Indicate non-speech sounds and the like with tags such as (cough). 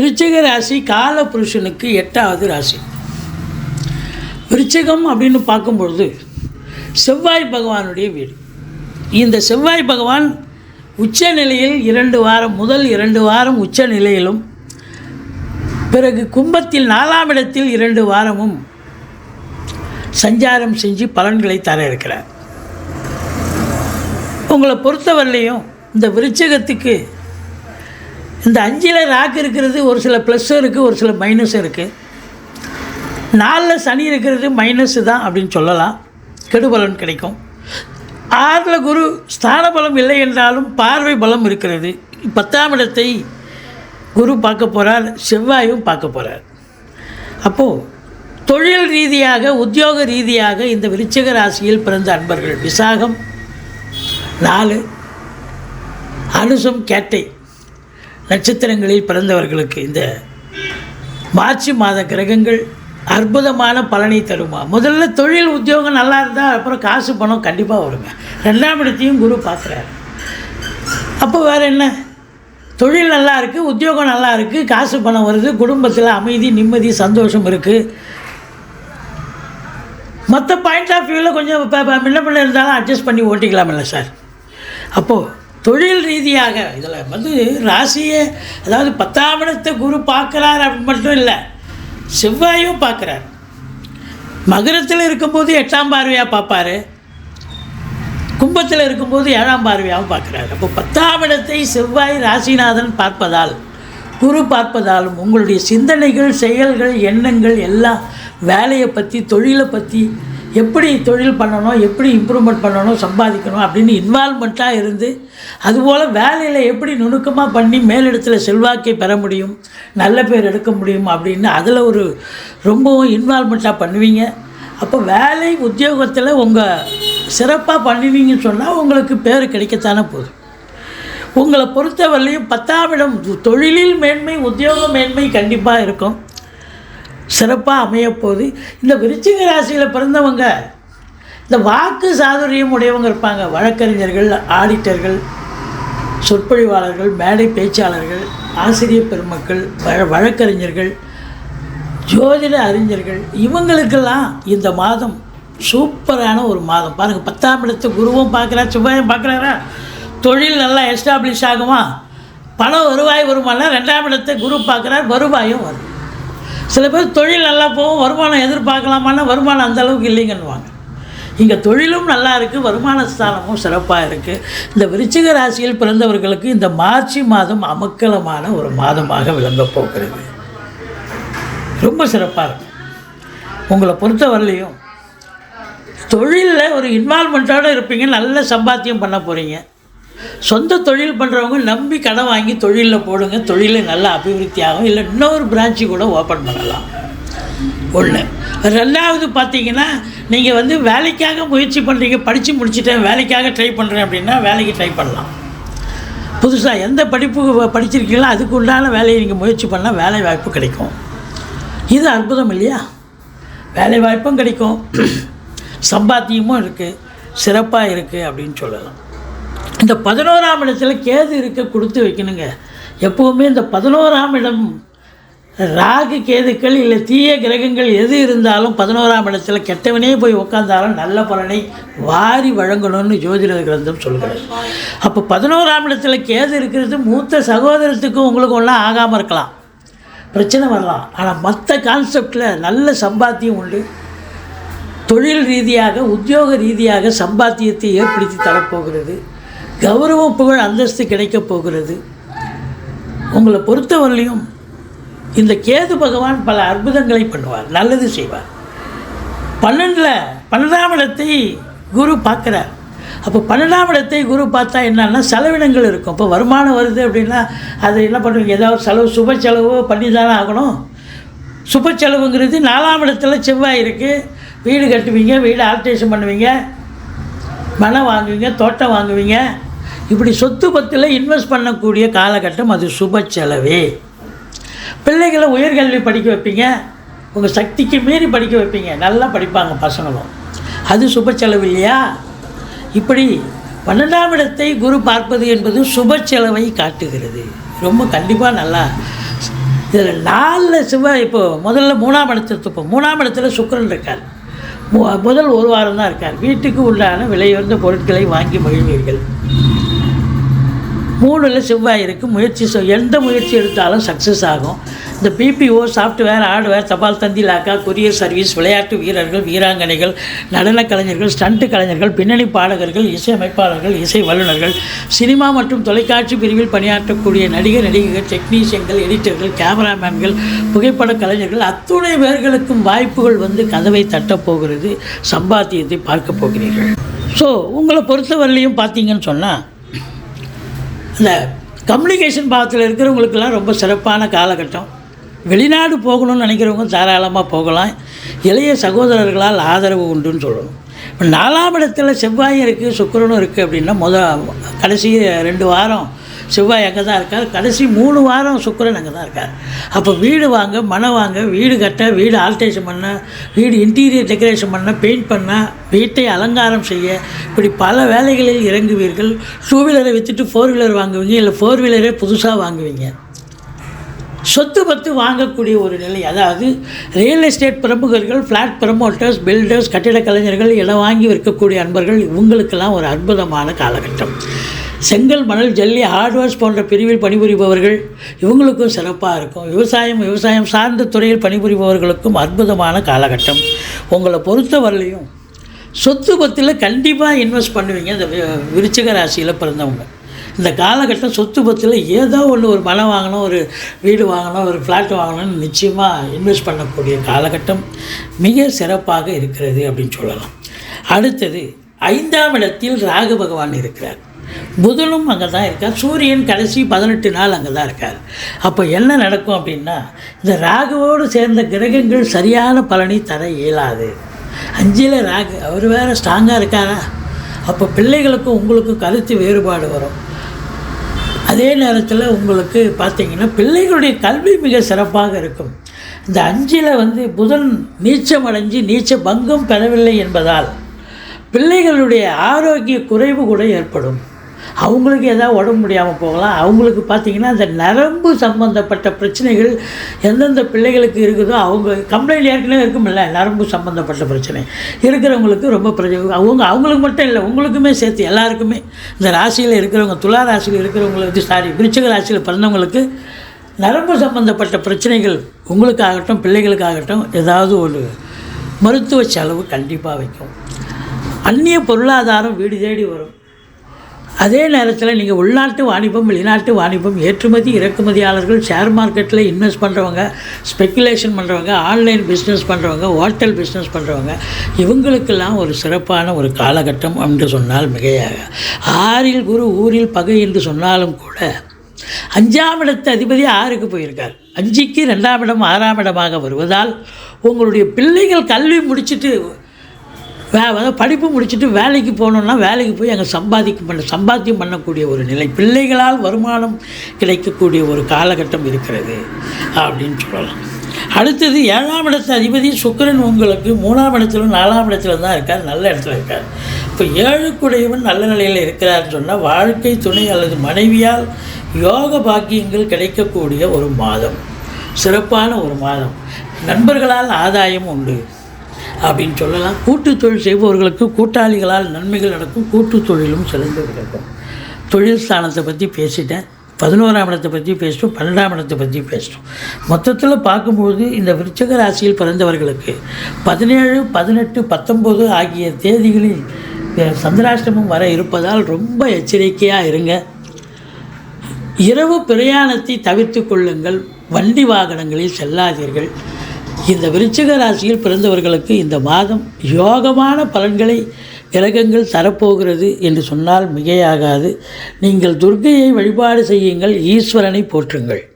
விருச்சிக ராசி கால புருஷனுக்கு எட்டாவது ராசி. விருச்சிகம் அப்படின்னு பார்க்கும்பொழுது செவ்வாய் பகவானுடைய வீடு. இந்த செவ்வாய் பகவான் உச்ச நிலையில் இரண்டு வாரம் முதல் இரண்டு வாரம் உச்ச நிலையிலும் பிறகு கும்பத்தில் நாலாம் இடத்தில் இரண்டு வாரமும் சஞ்சாரம் செஞ்சு பலன்களை தர இருக்கிறார். உங்களை பொறுத்தவரையிலையும் இந்த விருச்சகத்துக்கு இந்த அஞ்சில் ராக்கு இருக்கிறது ஒரு சில ப்ளஸ்ஸும் இருக்குது ஒரு சில மைனஸும் இருக்குது நாலில் சனி இருக்கிறது மைனஸு தான் அப்படின்னு சொல்லலாம். கெடுபலன் கிடைக்கும். ஆறில் குரு ஸ்தான பலம் இல்லை என்றாலும் பார்வை பலம் இருக்கிறது. பத்தாம் இடத்தை குரு பார்க்க போகிறார் செவ்வாயும் பார்க்க போகிறார் அப்போது தொழில் ரீதியாக உத்தியோக ரீதியாக இந்த விருச்சிக ராசியில் பிறந்த அன்பர்கள் விசாகம் நாலு. அனுசம் கேட்டை. நட்சத்திரங்களில் பிறந்தவர்களுக்கு இந்த மார்ச் மாத கிரகங்கள் அற்புதமான பலனை தருமா? முதல்ல தொழில் உத்தியோகம் நல்லா இருந்தால் அப்புறம் காசு பணம் கண்டிப்பாக வருங்க. ரெண்டாம் இடத்தையும் குரு பார்க்குறாரு. அப்போ வேறு என்ன? தொழில் நல்லா இருக்குது உத்தியோகம் நல்லா இருக்குது காசு பணம் வருது குடும்பத்தில் அமைதி நிம்மதி சந்தோஷம் இருக்குது மற்ற பாயிண்ட் ஆஃப் வியூவில் கொஞ்சம் இப்போ முன்ன பின்ன இருந்தாலும் அட்ஜஸ்ட் பண்ணி ஓட்டிக்கலாமில்ல சார். அப்போது தொழில் ரீதியாக இதில் வந்து ராசியை அதாவது பத்தாம் இடத்தை குரு பார்க்குறார் அப்படி மட்டும் இல்லை செவ்வாயும் பார்க்குறார். மகரத்தில் இருக்கும்போது எட்டாம் பார்வையாக பார்ப்பார். கும்பத்தில் இருக்கும்போது ஏழாம் பார்வையாகவும் பார்க்குறாரு. அப்போ பத்தாம் இடத்தை செவ்வாய் ராசிநாதன் பார்ப்பதால் குரு பார்ப்பதாலும் உங்களுடைய சிந்தனைகள் செயல்கள் எண்ணங்கள் எல்லாம் வேலையை பற்றி தொழிலை பற்றி எப்படி தொழில் பண்ணணும் எப்படி இம்ப்ரூவ்மெண்ட் பண்ணணும் சம்பாதிக்கணும் அப்படின்னு இன்வால்மெண்ட்டாக இருந்து அதுபோல் வேலையில் எப்படி நுணுக்கமாக பண்ணி மேலிடத்தில் செல்வாக்கை பெற முடியும் நல்ல பேர் எடுக்க முடியும் அப்படின்னு அதில் ஒரு ரொம்பவும் இன்வால்மெண்ட்டாக பண்ணுவீங்க. அப்போ வேலை உத்தியோகத்தில் உங்கள் சிறப்பாக பண்ணுவீங்கன்னு சொன்னால் உங்களுக்கு பேர் கிடைக்கத்தானே போதும். உங்களை பொறுத்தவரையிலையும் பத்தாம் இடம் தொழிலில் மேன்மை உத்தியோக மேன்மை கண்டிப்பாக இருக்கும். சிறப்பாக அமையப்போகுது இந்த விருச்சிக ராசியில் பிறந்தவங்க இந்த வாக்கு சாதுரியம் உடையவங்க இருப்பாங்க. வழக்கறிஞர்கள் ஆடிட்டர்கள் சொற்பொழிவாளர்கள் மேடை பேச்சாளர்கள் ஆசிரியர் பெருமக்கள் வழ வழக்கறிஞர்கள் ஜோதிட அறிஞர்கள். இவங்களுக்கெல்லாம் இந்த மாதம் சூப்பரான ஒரு மாதம். பாருங்கள் பத்தாம் இடத்து குருவும் பார்க்குறா செவ்வாயும் பார்க்குறாரா? தொழில் நல்லா எஸ்டாப்ளிஷ் ஆகுமா? பணம் வருவாய் வருமானா? ரெண்டாம் இடத்தை குரு பார்க்குறார் வருவாயும் வரும் சில பேர் தொழில் நல்லா போகும் வருமானம் எதிர்பார்க்கலாமான்னா வருமானம் அந்த அளவுக்கு இல்லைங்கன்னுவாங்க. இங்கே தொழிலும் நல்லா இருக்குது வருமான ஸ்தானமும் சிறப்பாக இருக்குது இந்த விருச்சிக ராசியில் பிறந்தவர்களுக்கு இந்த மார்ச் மாதம் அமக்கலமான ஒரு மாதமாக விளங்க போகிறது. ரொம்ப சிறப்பாக இருக்கும் உங்களை பொறுத்தவரையிலையும் தொழிலில் ஒரு இன்வால்மெண்ட்டோடு இருப்பீங்க நல்ல சம்பாத்தியம் பண்ண போகிறீங்க சொந்த தொழில் பண்ணுறவங்க நம்பி கடன் வாங்கி தொழிலில் போடுங்க. தொழிலில் நல்லா அபிவிருத்தி ஆகும். இல்லை இன்னொரு பிரான்ச்சு கூட ஓப்பன் பண்ணலாம். ஒன்று ரெண்டாவது பார்த்தீங்கன்னா நீங்கள் வந்து வேலைக்காக முயற்சி பண்ணுறீங்க படித்து முடிச்சுட்டேன். வேலைக்காக ட்ரை பண்ணுறேன் அப்படின்னா வேலைக்கு ட்ரை பண்ணலாம். புதுசாக எந்த படிப்பு படிச்சிருக்கீங்களோ அதுக்கு உண்டான வேலையை நீங்கள் முயற்சி பண்ணால் வேலை வாய்ப்பு கிடைக்கும். இது அற்புதம் இல்லையா? வேலை வாய்ப்பும் கிடைக்கும். (clears throat) சம்பாத்தியமும் இருக்குது சிறப்பாக இருக்குது அப்படின்னு சொல்லலாம். இந்த பதினோராம் இடத்துல கேது இருக்க கொடுத்து வைக்கணுங்க. எப்போவுமே இந்த பதினோராம் இடம் ராகு கேதுக்கள் இல்லை தீய கிரகங்கள் எது இருந்தாலும் பதினோராம் இடத்துல கெட்டவனே போய் உட்காந்தாலும் நல்ல பலனை வாரி வழங்கணும்னு ஜோதிட கிரந்தம் சொல்கிறது அப்போ பதினோராம் இடத்துல கேது இருக்கிறது மூத்த சகோதரத்துக்கும் உங்களுக்கு ஒன்றும் ஆகாமல் இருக்கலாம். பிரச்சனை வரலாம். ஆனால் மற்ற கான்செப்டில் நல்ல சம்பாத்தியம் உண்டு. தொழில் ரீதியாக உத்தியோக ரீதியாக சம்பாத்தியத்தை ஏற்படுத்தி தரப்போகிறது. கௌரவம் புகழ் அந்தஸ்து கிடைக்கப் போகிறது. உங்களை பொறுத்தவரையிலையும் இந்த கேது பகவான் பல அற்புதங்களை பண்ணுவார் நல்லது செய்வார். பன்னெண்டில் பன்னெண்டாம் இடத்தை குரு பார்க்குறார். அப்போ பன்னெண்டாம் இடத்தை குரு பார்த்தா என்னன்னா செலவினங்கள் இருக்கும். இப்போ வருமானம் வருது அப்படின்னா அது என்ன பண்ணுவீங்க? ஏதாவது செலவு சுப செலவு பண்ணி தானே ஆகணும். சுப செலவுங்கிறது நாலாம் இடத்துல செவ்வாய் இருக்குது வீடு கட்டுவீங்க வீடு ஆல்ட்ரேஷன் பண்ணுவீங்க. மனை வாங்குவீங்க தோட்டம் வாங்குவீங்க. இப்படி சொத்து பத்தில் இன்வெஸ்ட் பண்ணக்கூடிய காலகட்டம் அது சுப செலவே. பிள்ளைகளை உயர்கல்வி படிக்க வைப்பீங்க. உங்கள் சக்திக்கு மீறி படிக்க வைப்பீங்க. நல்லா படிப்பாங்க பசங்களும். அது சுப செலவு இல்லையா? இப்படி பன்னெண்டாம் இடத்தை குரு பார்ப்பது என்பது சுப செலவை காட்டுகிறது. ரொம்ப கண்டிப்பாக நல்லா. இதில் நாலில் சிவ இப்போது முதல்ல மூணாம் இடத்துல இப்போ மூணாம் இடத்துல சுக்கரன் இருக்கார். மு- முதல் ஒரு வாரம் தான் இருக்கார். வீட்டுக்கு உண்டான விலையுயர்ந்த பொருட்களை வாங்கி மகிழ்வீர்கள். மூணில் செவ்வாய் இருக்குது முயற்சி எந்த முயற்சி எடுத்தாலும் சக்ஸஸ் ஆகும். இந்த பிபிஓ சாஃப்ட்வேர் ஹார்ட்வேர் தபால் தந்தி லாக்கா கொரியர் சர்வீஸ் விளையாட்டு வீரர்கள் வீராங்கனைகள் நடன கலைஞர்கள் ஸ்டண்ட் கலைஞர்கள் பின்னணி பாடகர்கள் இசையமைப்பாளர்கள் இசை வல்லுநர்கள் சினிமா மற்றும் தொலைக்காட்சி பிரிவில் பணியாற்றக்கூடிய நடிகர் நடிகைகள் டெக்னீஷியன்கள் எடிட்டர்கள் கேமராமேன்கள் புகைப்பட கலைஞர்கள் அத்துணை பேர்களுக்கும் வாய்ப்புகள் வந்து கதவை தட்டப் போகிறது. சம்பாத்தியத்தை பார்க்க போகிறீர்கள். ஸோ உங்களை பொறுத்தவரையிலையும் பார்த்தீங்கன்னு சொன்னால் இந்த கம்யூனிகேஷன் பாகத்தில் இருக்கிறவங்களுக்கெல்லாம் ரொம்ப சிறப்பான காலகட்டம். வெளிநாடு போகணும்னு நினைக்கிறவங்க தாராளமாக போகலாம். இளைய சகோதரர்களால் ஆதரவு உண்டுன்னு சொல்லணும். இப்போ நாலாம் இடத்துல செவ்வாயும் இருக்குது சுக்கரனும் இருக்குது அப்படின்னா முத கடைசி ரெண்டு வாரம் செவ்வாய் அங்கே தான் இருக்கார். கடைசி மூணு வாரம் சுக்கிரன் அங்கே தான் இருக்கார். அப்போ வீடு வாங்க மனை வாங்க வீடு கட்ட வீடு ஆல்ட்ரேஷன் பண்ண வீடு இன்டீரியர் டெக்கரேஷன் பண்ண பெயிண்ட் பண்ண வீட்டை அலங்காரம் செய்ய இப்படி பல வேலைகளில் இறங்குவீர்கள். டூ வீலரை விற்றுட்டு ஃபோர் வீலர் வாங்குவீங்க இல்லை ஃபோர் வீலரே புதுசாக வாங்குவீங்க. சொத்து பத்து வாங்கக்கூடிய ஒரு நிலை. அதாவது ரியல் எஸ்டேட் பிரமுகர்கள் ஃப்ளாட் ப்ரமோட்டர்ஸ் பில்டர்ஸ் கட்டிட கலைஞர்கள் இடம் வாங்கி விற்கக்கூடிய அன்பர்கள் இவங்களுக்கெல்லாம் ஒரு அற்புதமான காலகட்டம். செங்கல் மணல் ஜல்லி ஹார்ட்வேர்ஸ் போன்ற பிரிவில் பணிபுரிபவர்கள் இவங்களுக்கும் சிறப்பாக இருக்கும். விவசாயம் விவசாயம் சார்ந்த துறையில் பணிபுரிபவர்களுக்கும் அற்புதமான காலகட்டம். உங்களை பொறுத்தவரையிலையும் சொத்து பத்தில் கண்டிப்பாக இன்வெஸ்ட் பண்ணுவீங்க. இந்த விருச்சிக ராசியில் பிறந்தவங்க. இந்த காலகட்டம் சொத்து பத்தில் ஏதோ ஒன்று ஒரு மனம் வாங்கணும் ஒரு வீடு வாங்கணும் ஒரு ஃப்ளாட் வாங்கணும்னு நிச்சயமாக இன்வெஸ்ட் பண்ணக்கூடிய காலகட்டம் மிக சிறப்பாக இருக்கிறது அப்படின்னு சொல்லலாம். அடுத்தது ஐந்தாம் இடத்தில் ராகு பகவான் இருக்கிறார். புதனும் அங்கே தான் இருக்கார். சூரியன் கடைசி பதினெட்டு நாள் அங்கே தான் இருக்கார். அப்போ என்ன நடக்கும் அப்படின்னா இந்த ராகுவோடு சேர்ந்த கிரகங்கள் சரியான பலனை தர இயலாது. அஞ்சில் ராகு அவர் வேறு ஸ்ட்ராங்காக இருக்காரா? அப்போ பிள்ளைகளுக்கும் உங்களுக்கும் கருத்து வேறுபாடு வரும். அதே நேரத்தில் உங்களுக்கு பார்த்தீங்கன்னா பிள்ளைகளுடைய கல்வி மிக சிறப்பாக இருக்கும். இந்த அஞ்சில் வந்து புதன் நீச்சம் அடைஞ்சு நீச்ச பங்கம் பெறவில்லை என்பதால் பிள்ளைகளுடைய ஆரோக்கிய குறைவு கூட ஏற்படும். அவங்களுக்கு எதாவது உடம்பு முடியாமல் போகலாம். அவங்களுக்கு பார்த்தீங்கன்னா அந்த நரம்பு சம்மந்தப்பட்ட பிரச்சனைகள் எந்தெந்த பிள்ளைகளுக்கு இருக்குதோ அவங்க கம்ப்ளைண்ட் ஏற்கனவே இருக்குமில்ல நரம்பு சம்மந்தப்பட்ட பிரச்சனை. இருக்கிறவங்களுக்கு ரொம்ப பிரச்சனை அவங்க அவங்களுக்கு மட்டும் இல்லை உங்களுக்குமே சேர்த்து எல்லாருக்குமே. இந்த ராசியில் இருக்கிறவங்க துலா ராசியில் இருக்கிறவங்களுக்கு சாரி விருச்சிக ராசியில் பிறந்தவங்களுக்கு நரம்பு சம்பந்தப்பட்ட பிரச்சனைகள் உங்களுக்காகட்டும் பிள்ளைகளுக்காகட்டும் ஏதாவது ஒரு மருத்துவ செலவு கண்டிப்பாக வைக்கும். அந்நிய பொருளாதாரம் வீடு தேடி வரும். அதே நேரத்தில் நீங்கள் உள்நாட்டு வாணிபம் வெளிநாட்டு வாணிபம் ஏற்றுமதி இறக்குமதியாளர்கள் ஷேர் மார்க்கெட்டில் இன்வெஸ்ட் பண்ணுறவங்க ஸ்பெக்குலேஷன் பண்ணுறவங்க ஆன்லைன் பிஸ்னஸ் பண்ணுறவங்க ஹோட்டல் பிஸ்னஸ் பண்ணுறவங்க இவங்களுக்கெல்லாம் ஒரு சிறப்பான ஒரு காலகட்டம் என்று சொன்னால் மிகையாக. ஆறில் குரு ஊரில் பகை என்று சொன்னாலும் கூட அஞ்சாம் இடத்து அதிபதி ஆறுக்கு போயிருக்கார். அஞ்சுக்கு ரெண்டாம் இடம் ஆறாம் இடமாக வருவதால் உங்களுடைய பிள்ளைகள் கல்வி முடிச்சிட்டு வே படிப்பு முடிச்சுட்டு வேலைக்கு போகணுன்னா வேலைக்கு போய் அங்கே சம்பாதிக்க பண்ண சம்பாத்தியம் பண்ணக்கூடிய ஒரு நிலை பிள்ளைகளால் வருமானம் கிடைக்கக்கூடிய ஒரு காலகட்டம் இருக்கிறது அப்படின்னு சொல்லலாம். அடுத்தது ஏழாம் இடத்து அதிபதி சுக்கிரன் உங்களுக்கு மூணாம் இடத்துல நாலாம் இடத்துல தான் இருக்கார் நல்ல இடத்துல இருக்கார். இப்போ ஏழுக்குடையவன் நல்ல நிலையில் இருக்கிறார்னு சொன்னால் வாழ்க்கை துணை அல்லது மனைவியால் யோக பாக்கியங்கள் கிடைக்கக்கூடிய ஒரு மாதம் சிறப்பான ஒரு மாதம். நண்பர்களால் ஆதாயம் உண்டு. அப்படின்னு சொல்லலாம். கூட்டு தொழில் செய்பவர்களுக்கு கூட்டாளிகளால் நன்மைகள் நடக்கும். கூட்டு தொழிலும் சிறந்து கிடைக்கும். தொழில் ஸ்தானத்தை பற்றி பேசிட்டேன். பதினோராம் இடத்தை பற்றி பேசிட்டோம். பன்னெண்டாம் இடத்தை பற்றி பேசிட்டோம். மொத்தத்தில் பார்க்கும்போது இந்த விருச்சக ராசியில் பிறந்தவர்களுக்கு பதினேழு பதினெட்டு பத்தொம்போது ஆகிய தேதிகளில் சந்திராஷ்டமம் வர இருப்பதால் ரொம்ப எச்சரிக்கையாக இருங்க. இரவு பிரயாணத்தை தவிர்த்து கொள்ளுங்கள். வண்டி வாகனங்களில் செல்லாதீர்கள். இந்த விருச்சிக ராசியில் பிறந்தவர்களுக்கு இந்த மாதம் யோகமான பலன்களை கிரகங்கள் தரப்போகிறது என்று சொன்னால் மிகையாகாது. நீங்கள் துர்க்கையை வழிபாடு செய்யுங்கள் ஈஸ்வரனை போற்றுங்கள்.